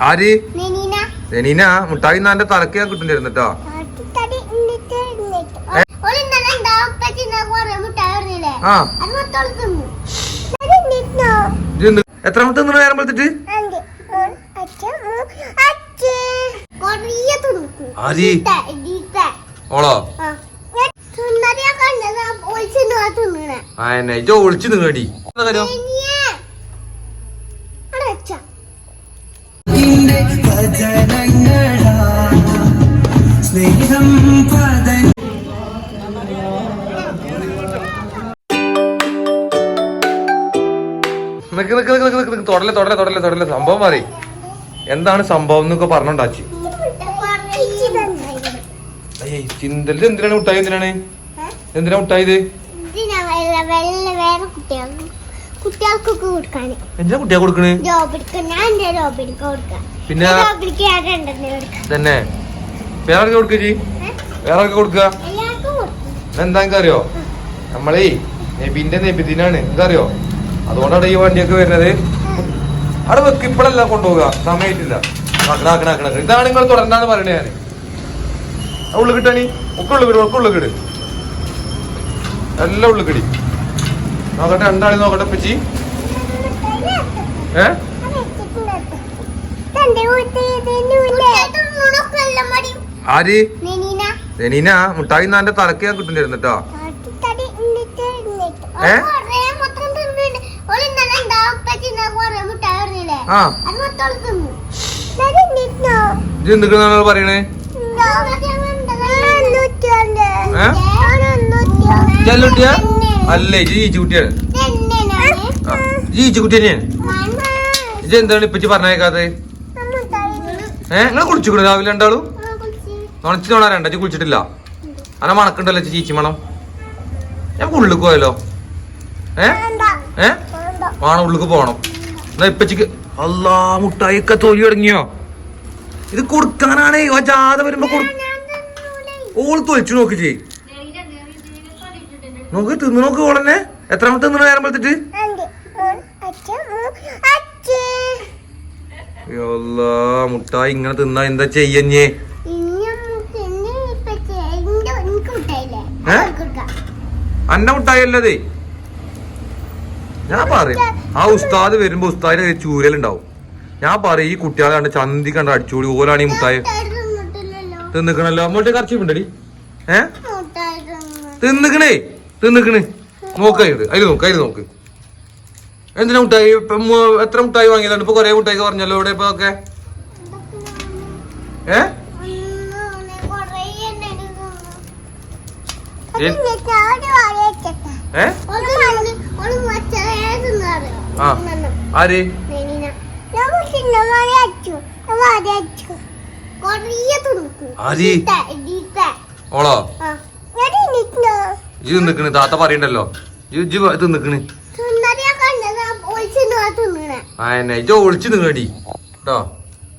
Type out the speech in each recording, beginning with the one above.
ആര്? നെനീന നീന മുട്ടായി നാന്റെ തലക്ക് ഞാൻ കിട്ടുണ്ടായിരുന്നു കേട്ടോ? എത്രാമത്തെ തിന്നു. നേരം വെളുത്തിട്ട്? ആര്? ഓളോ? ആ. എന്നെ. ഇജോ ഒളിച്ചു നിങ്ങടി എന്താ കാര്യം? നിക്ക് നിക്ക് നിക്ക് നിക്ക് നിക്ക്. തൊടലെ തൊടലെ തൊടലെ തൊടലെ. സംഭവം മാറി. എന്താണ് സംഭവം എന്നൊക്കെ പറഞ്ഞോണ്ടാച്ചി. അയ്യേ ചിന്തൽ എന്തിനാണ് മുട്ടായി എന്തിനാണ്? എന്തിനാ മുട്ടായി ഇത്? ഇതിനാ വെള്ള വെള്ള വേറെ കുട്ടികൾക്ക് കുട്ടികൾക്കൊക്കെ കൊടുക്കാൻ. എന്തിനാ കുട്ടിയാ കൊടുക്കണേ? പിന്നെ? തന്നെ വേറെ ആർക്ക് കൊടുക്കുക ഏ? വേറെ ആർക്ക് കൊടുക്കുക എല്ലാവർക്കും കൊടുക്കും. എന്താ അറിയോ നമ്മളേ നബിന്റെ നബിദിനാണ്. അറിയോ അതുകൊണ്ടാണ് ഈ വണ്ടിയൊക്കെ വരുന്നത്. അവിടെ വെക്ക് ഇപ്പഴല്ല കൊണ്ടുപോകുക സമയത്തില്ല. ഇതാണ് നിങ്ങൾ തുടരണ്ടെന്ന് പറയണേ ഞാൻ ഉള്ളു കിട്ടാണി? ഒക്കെ ഉള്ളു കിട്ടും ഒക്കെ ഉള്ളു കിട്. എല്ലാം ഉള്ളു കിടി. നോക്കട്ടെ രണ്ടാളി നോക്കട്ടെ പച്ചി ഏ? ആര്? സെനീന മുട്ടായി നാന്റെ തലക്ക് ഞാൻ കിട്ടുന്നിരുന്നു കേട്ടോ ഏ? ആ. ഇത് എന്തൊക്കെയാണ് പറയണേ? ഏ? ചെല്ലുട്ടിയാ അല്ലേ ഈച്ചു കുട്ടിയാണ് ഈച്ചു കുട്ടി തന്നെയാണ്. ഇത് എന്താണ് ഇപ്പച്ചി പറഞ്ഞേക്കാതെ ഏ? നിങ്ങൾ കുളിച്ചു രാവിലെ രണ്ടാളും? നുണച്ചു നോണ രണ്ട ഇജ്ജ് കുളിച്ചിട്ടില്ല. അന മണക്കുണ്ടല്ലോ ചീച്ചി മണം ഞാൻ ഉള്ളിക്ക് പോയല്ലോ ഏ? ഏ? വേണം ഉള്ളിക്ക് പോണം. എന്നാ ഇപ്പച്ചിക്ക് അല്ലാ മുട്ടായിക്ക തൊലി തുടങ്ങിയോ? ഇത് കൊടുക്കാനാണ്. ഓ ജാഥ വരുമ്പോ ഓൾ തൊലിച്ചു നോക്ക് ചെയ് നോക്ക് തിന്നു നോക്ക് ഓളന്നെ. എത്രാമത്തെ തിന്നു നേരം വെളുത്തിട്ട്? മുട്ടായി ഇങ്ങനെ തിന്നാ എന്താ ചെയ്യഞ്ഞേ? അന്ന മുട്ടായി അല്ലതേ. ഞാൻ പറയും ആ ഉസ്താദ് വരുമ്പോ ഉസ്താദിന് ചൂരലുണ്ടാവും. ഞാൻ പറയും ഈ കുട്ടികളെ കണ്ട് ചന്തി കണ്ട അടിച്ചുകൂടി ഓലാണ് ഈ മുട്ടായി തിന്നിക്കണല്ലോ? അങ്ങോട്ട് കറച്ചിട്ടുണ്ടടി ഏ? തിന്നിക്കണേ തിന്നിക്കണ്. നോക്കായിട്ട് അതിൽ നോക്ക് അതിൽ നോക്ക്. എന്തിനാ മുട്ടായി? എത്ര മുട്ടായി വാങ്ങിയതാണ്? ഇപ്പൊ കൊറേ മുട്ടായി പറഞ്ഞല്ലോ ഇവിടെ ഇപ്പൊ ഒക്കെ. ഏ? ഏ? ആ. ആര്? ഓളോ? ഇജ് താത്ത പറയണ്ടല്ലോ. ഇജ് ഇത് നിക്കണ് ആ എന്നെ. ഇജ് ഒളിച്ച് നിങ്ങടി കേട്ടോ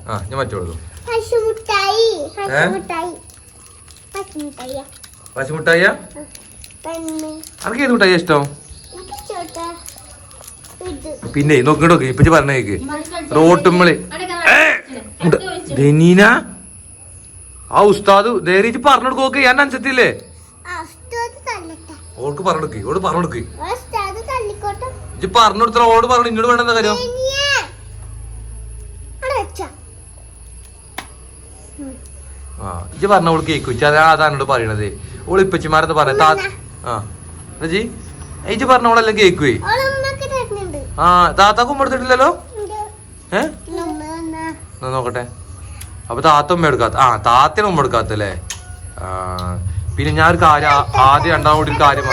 ആ ഞാൻ മറ്റോളൂ പശുമുട്ടായി അനക്ക് ഏത് മുട്ടായി ഇഷ്ടം? പിന്നെ നോക്കി നോക്ക് ഇപ്പച്ചി പറഞ്ഞേക്ക് റോട്ടുമ്മളി ദനീന? ആ ഉസ്താദ് ധൈര്യം പറഞ്ഞു കൊടുക്കോക്ക് ഞാൻ അനുസരിച്ചില്ലേ ഓൾക്ക് പറഞ്ഞു കൊടുക്ക് ഓട് പറഞ്ഞു കൊടുക്ക്. അസ്താത് തള്ളിക്കോട്ടെ ഇജ്ജ് പറഞ്ഞു കൊടുത്ത ഓട് പറഞ്ഞു ഇങ്ങോട്ട് വേണ്ട എന്താ കാര്യം? ആ ഇജ്ജ് പറഞ്ഞ ഓൾക്ക് കേൾക്കും അതാണോട് പറയണത്. ഓൾ ഇപ്പച്ചിമാരെന്ന് പറയാ താ ആ. ജി. ഇജ്ജ് പറഞ്ഞ ഓളെല്ലാം കേക്കുവേ. ആ താത്താക്കും എടുത്തിട്ടില്ലല്ലോ ഉണ്ട്. ഏ നോക്കട്ടെ അപ്പൊ താത്ത ഉമ്മ എടുക്കാത്ത ആ താത്തനും ഉമ്മ എടുക്കാത്തല്ലേ ആ പിന്നെ ഞാൻ ഒരു കാര്യം ആദ്യം ആദ്യം കൂടി ഒരു കാര്യം.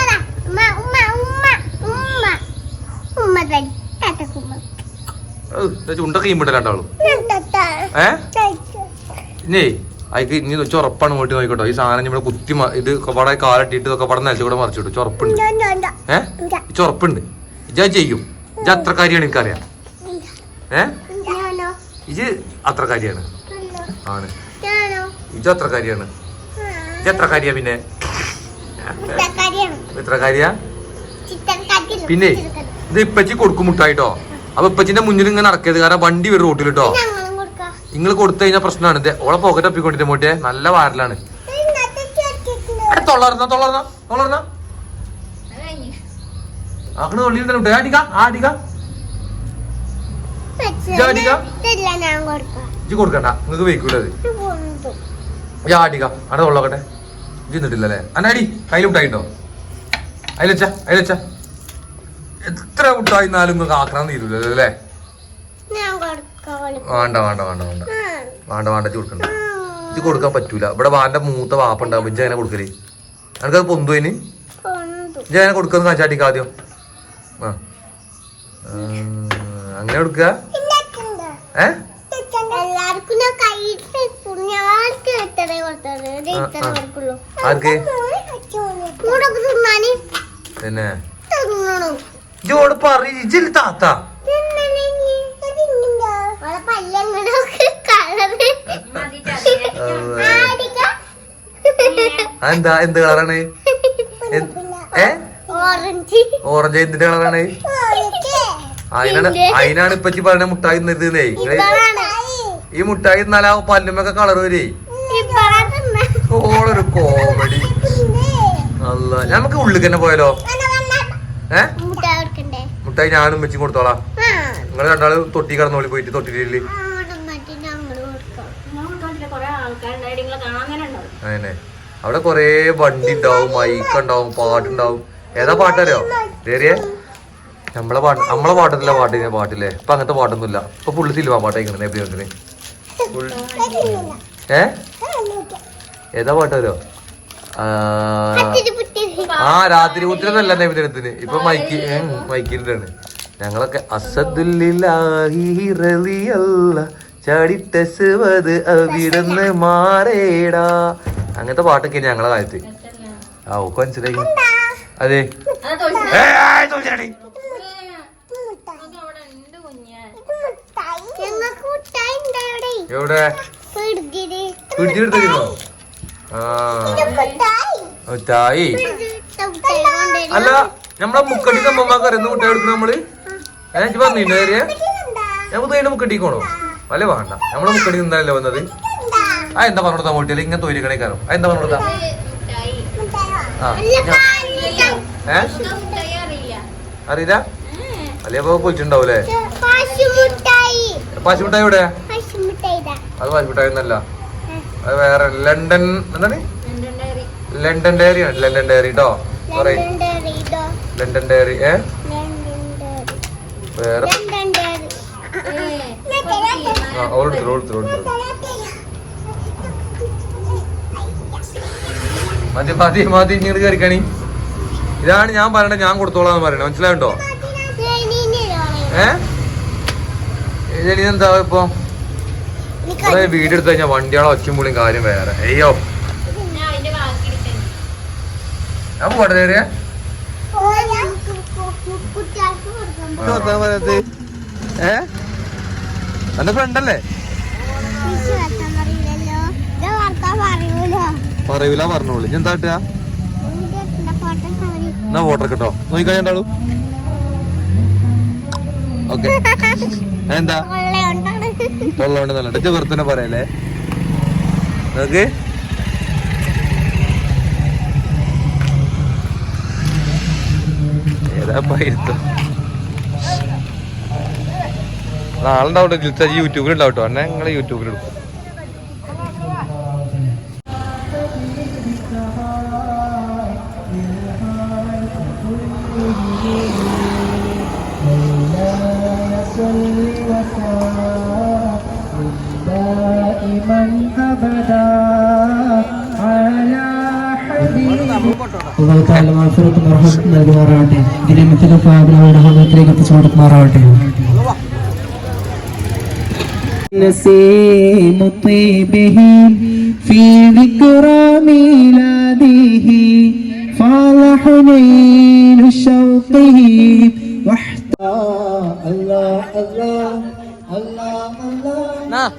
ചുണ്ടൊക്കെ ഈമ്പിട്ടല്ല രണ്ടാളും. ഏ. ഇനി അയക്ക് ഇനി ചൊറപ്പാണ് വീട്ടിൽ നോക്കിക്കോട്ടോ. ഈ സാധനം ഇവിടെ കുത്തി ഇത് ഇവിടെ കാലിട്ടിട്ട് ഇതൊക്കെ പടം നിലച്ചു കൂടെ മറിച്ചിട്ടു ചൊറപ്പുണ്ട്. ഇണ്ട, ഇണ്ട, ഇണ്ട. ഏ? ചൊറപ്പുണ്ട്. ഇജ ചെയ്യും. ഇജ അത്ര കാര്യമാണ് എനിക്കറിയാം. ഏ? ഇജ് അത്ര കാര്യമാണ്. അല്ല. ആണ്? ഇജ അത്ര കാര്യമാണ്. ആ. ഇജ അത്ര കാര്യ പിന്നെ? ഇത്ര എത്ര കാര്യ? പിന്നെ ഇത് ഇപ്പച്ചി കൊടുക്കും മുട്ടായിട്ടോ. അപ്പൊ ഇപ്പച്ചിന്റെ മുന്നിൽ ഇങ്ങനെ നടക്കരുത്. കാരണം വണ്ടി വരും കൊടുക്കാം നിങ്ങൾ കൊടുത്തു കഴിഞ്ഞാൽ പ്രശ്നമാണ്. ഇതേ ഓളെ പോക്കറ്റ് ഒപ്പിക്കൊണ്ടിട്ട് മോട്ടേ നല്ല വാരലാണ് തൊള്ളർന്ന തൊള്ളർന്ന തൊള്ളർന്ന. അങ്ങനെ തൊള്ളിയിരുന്ന ആടിക്ക ആടിക്ക ഞാൻ ഇജ്ജ് കൊടുക്കണ്ട. ഇത് കൊണ്ടു. ഈ ആടിക്ക അവിടെ തൊള്ളക്കട്ടെ. ഇജ്ജ് നിന്നിട്ടില്ലല്ലേ അന്നാടി കയ്യിൽ മുട്ടായിട്ടോ അതിലെച്ച അതിലെച്ച എത്ര മുട്ടായി എന്നാലും നിങ്ങൾക്ക് ആക്കണം തീരൂലല്ലോ ഞാൻ വേണ്ട വേണ്ട വേണ്ട വേണ്ട വേണ്ട വേണ്ട. ഇത് കൊടുക്കണ്ട. ഇത് കൊടുക്കാൻ പറ്റൂല. ഇവിടെ വാന്റെ മൂത്ത വാപ്പ ഉണ്ടാവും ഇജ്ജ അങ്ങനെ കൊടുക്കൽ? എനിക്കത് പൊന്തുവിന് ഇജ്ജ അങ്ങനെ കൊടുക്കുന്ന കാച്ചാട്ടിക്ക് ആദ്യം. ആ. അങ്ങനെ കൊടുക്കുക ഏ? ഞാൻ കയ്യിട്ട് പുണ്യാൾക്ക് ഇത്ര കൊടുത്തത് ഇത് ഇത്ര ആ, ആ. കൊടുക്കുള്ളൂ ആർക്ക് കൂടെ തിന്നാന് പിന്നെ തിന്നണു ഇജ്ജോട് പറയിച്ചില്ല താത്ത അതെന്താ? എന്ത് കളറാണ്? ഏ? ഓറഞ്ച്. എന്തിന്റെ കളറാണ്? അതിനാണ് അതിനാണ് ഇപ്പച്ചി പറഞ്ഞ മുട്ടായി ഇപ്പഴാണ് ഈ മുട്ടായി തിന്നാലാ പല്ലുമൊക്കെ കളർ വരേ. ഓളൊരു കോമഡി. അല്ല നമുക്ക് ഉള്ളിൽ തന്നെ പോയാലോ? ഏ? മുട്ടായി ഞാനും വെച്ചും കൊടുത്തോളാം. നിങ്ങൾ രണ്ടാൾ തൊട്ടി കിടന്നോളി പോയിട്ട് തൊട്ടിയിൽ അതന്നെ. അവിടെ കൊറേ വണ്ടി ഉണ്ടാവും മൈക്ക് ഉണ്ടാവും പാട്ടുണ്ടാവും. ഏതാ പാട്ടറിയോ? ഏറിയേ നമ്മളെ പാട്ട് നമ്മളെ പാട്ടത്തില്ല പാട്ട് ഞാൻ പാട്ടില്ലേ? ഇപ്പൊ അങ്ങനത്തെ പാട്ടൊന്നുമില്ല. ഇപ്പൊ ഫുള്ള് സിനിമ പാട്ടായിക്കണേ ഫുൾ ഏ? ഏതാ പാട്ടറിയോ? ആ രാത്രി ഉത്തരന്നല്ല നബിദിനത്തിന് ഇപ്പൊ മൈക്ക് മൈക്കിന്റെ ആണ് ഞങ്ങളൊക്കെ അസദുല്ലാഹിറിയല്ല ചടിട്ടസുവത് അവിടുന്ന് മാറേടാ. അങ്ങനത്തെ പാട്ടൊക്കെ ഞങ്ങളെ കാലത്ത്. ആ ഓക്ക് മനസ്സിലായി. അതെ. എവിടെ? പിടിച്ചെടുത്തിരുന്നോ ആ. അല്ല നമ്മളെ മുക്കടി അമ്മമാർക്ക് അറിയുന്ന മുട്ടായി നമ്മൾ? ഏഹ് പറഞ്ഞില്ലേ ഏരിയ ഞാൻ പുതുതായിട്ട് മുക്കട്ടിക്കോണോ അല്ലേ വേണ്ട. നമ്മളെ മുക്കടി നിന്നല്ലേ വന്നത്? ആ എന്താ പറഞ്ഞു കൊടുത്താ മോട്ടിയല്ലേ ഇങ്ങനെ തൊഴിൽ കണക്കാരോ? ആ എന്താ പറഞ്ഞു കൊടുത്താ? മുട്ടായി ആ ഞാൻ- ഏ? മുട്ടായി അറിയില്ല? അറിയില്ല അല്ലേ അപ്പൊ പൊളിച്ചിട്ടുണ്ടാവൂലേ പശുമുട്ടായി. പാശുമിഠായി എവിടെ? അത് പാശുമിഠായി എന്നല്ല അത് വേറെ ലണ്ടൻ എന്താണ്? London dairy. ആണ് ലണ്ടൻ ഡയറി കേട്ടോ പറയും. ലണ്ടൻ ഡയറി ഇതോ ലണ്ടൻ ഡയറി ഏ ലണ്ടൻ ഡയറി വേറെ? ഓടിച്ചു ഓടിച്ചു ഓടിച്ചു മതി മതി മതി ഇങ്ങോട്ട് കയറിക്കണി ഇതാണ് ഞാൻ പറയണത് ഞാൻ കൊടുത്തോളാന്ന് പറയണേ മനസ്സിലായിട്ടോ ഏ? എന്താ ഇപ്പൊ? വീഡിയോ എടുത്തു കഴിഞ്ഞാൽ വണ്ടിയാളെ ഒച്ചും പുള്ളിയും കാര്യം വേറെ. അയ്യോ. ഞാൻ പോട്ടെ ബാക്കി നേരെ കുട്ടികൾക്ക് ഏ? എന്റെ ഫ്രണ്ടല്ലേ ഇത് പറയൂലോ. പറഞ്ഞോളൂ. ഞാൻ എന്താ എന്നാ ഫോട്ടോ കേട്ടോ നോക്കിക്കാൻ രണ്ടാളൂ ഓക്കെ. എന്താ തൊള്ളോണ്ട് നല്ല ഇജ്ജ് വെറുതെ തന്നെ പറയല്ലേ? നോക്ക്. ഏതാ പൈരുത്തം നാളെ ഉണ്ടാവും ജിൽസ യൂട്യൂബിൽ ഉണ്ടാവും കേട്ടോ എന്നെ നിങ്ങൾ യൂട്യൂബിൽ എടുക്കും ഇതിനെ മറ്റൊരു ഫാബിലവരുടെ ഹൃദയത്തിലേക്ക് എത്തിച്ചു കൊടുക്കുമാറാവട്ടെ نسيم طيبه في ذكرى ميلاده فاض حنين شوقه واحتى الله الله الله الله لا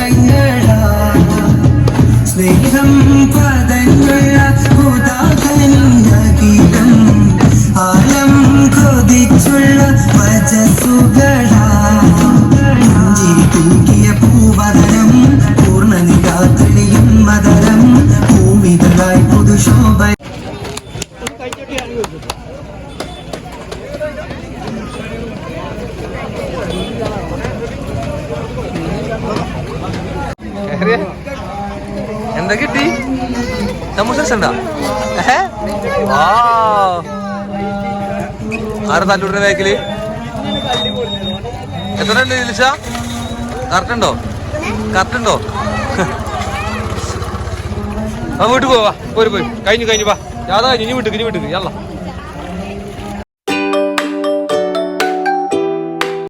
വചനങ്ങളാണ് സ്നേഹം പദഞ്ഞുള്ള ഉദാഹരണഗീതം. ആലം കൊതിച്ചുള്ള വചസുകളാഞ്ചിരി തൂക്കിയ ആറ് തല്ലൂരിന്റെ ബാക്കിൽ എത്ര ഉണ്ട് ലിസ കറക്റ്റ് ഉണ്ടോ? കറക്റ്റ് ഉണ്ടോ? ആ വീട്ടിൽ പോവാ പോര് പോയി കഴിഞ്ഞു കഴിഞ്ഞു വാ. യാതാ ഇനി വീട്ടിക്ക് ഇനി വീട്ടിക്ക്. yalla